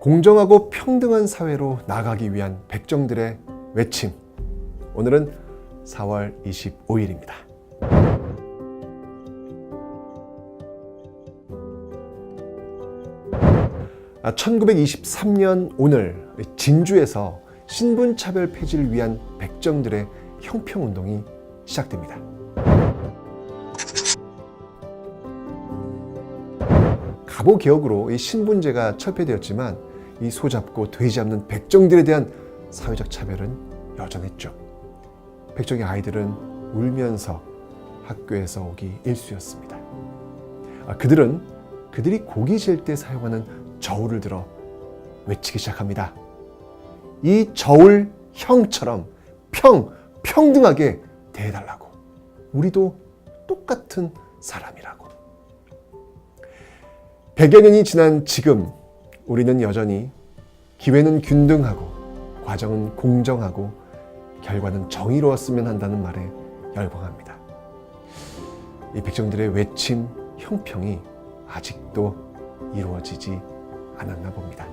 공정하고 평등한 사회로 나가기 위한 백정들의 외침. 오늘은 4월 25일입니다. 아, 1923년 오늘 진주에서 신분차별 폐지를 위한 백정들의 형평운동이 시작됩니다. 갑오 개혁으로 이 신분제가 철폐되었지만 이 소 잡고 돼지 잡는 백정들에 대한 사회적 차별은 여전했죠. 백정의 아이들은 울면서 학교에서 오기 일쑤였습니다. 아, 그들은 그들이 고기 질 때 사용하는 저울을 들어 외치기 시작합니다. 이 저울 형처럼 평, 평등하게 대해달라고. 우리도 똑같은 사람이라고. 100여 년이 지난 지금 우리는 여전히 기회는 균등하고 과정은 공정하고 결과는 정의로웠으면 한다는 말에 열광합니다. 이 백성들의 외침 형평이 아직도 이루어지지 않았나 봅니다.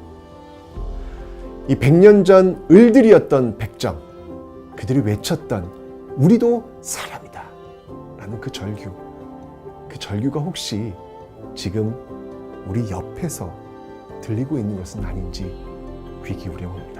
이 100년 전 을들이었던 백정, 그들이 외쳤던 우리도 사람이다. 라는 그 절규. 그 절규가 혹시 지금 우리 옆에서 들리고 있는 것은 아닌지 귀 기울여 봅니다.